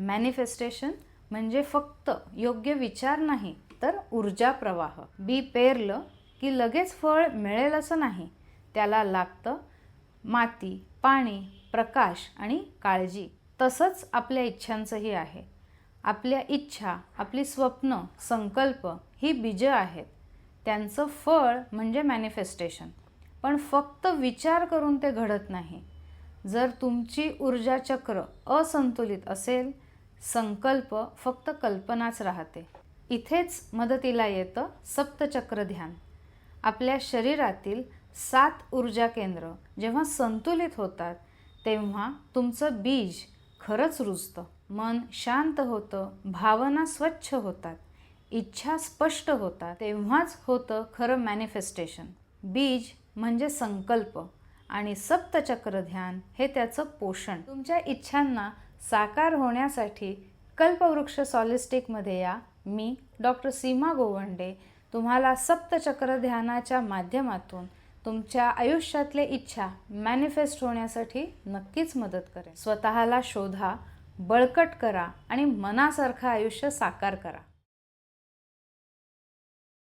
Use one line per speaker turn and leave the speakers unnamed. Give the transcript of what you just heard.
Manifestation म्हणजे फक्त योग्य विचार नाही तर ऊर्जा प्रवाह. बी पेरलं की लगेच फळ मिळेल असं नाही. त्याला लागतं माती पाणी प्रकाश आणि काळजी. तसंच आपल्या इच्छांचंही आहे. आपल्या इच्छा आपली स्वप्न संकल्प ही बीजं आहेत. त्यांचं फळ म्हणजे मॅनिफेस्टेशन पण फक्त विचार करून ते घडत नाही. जर तुमची ऊर्जा चक्र असंतुलित असेल संकल्प फक्त कल्पनाच राहते. इथेच मदतीला येतं सप्तचक्र ध्यान. आपल्या शरीरातील सात ऊर्जा केंद्र जेव्हा संतुलित होतात तेव्हा तुमचं बीज खरंच रुजतं. मन शांत होतं भावना स्वच्छ होतात. इच्छा स्पष्ट होतात. तेव्हाच होतं खरं मॅनिफेस्टेशन बीज म्हणजे संकल्प आणि सप्तचक्र ध्यान हे त्याचं पोषण. तुमच्या इच्छांना साकार होण्यासाठी कल्पवृक्ष सॉलिस्टिकमध्ये या मी डॉक्टर सीमा गोवंडे तुम्हाला सप्तचक्र ध्यानाच्या माध्यमातून तुमच्या आयुष्यातले इच्छा मॅनिफेस्ट होण्यासाठी नक्कीच मदत करेन. स्वतःला शोधा बळकट करा आणि मनासारखं आयुष्य साकार करा.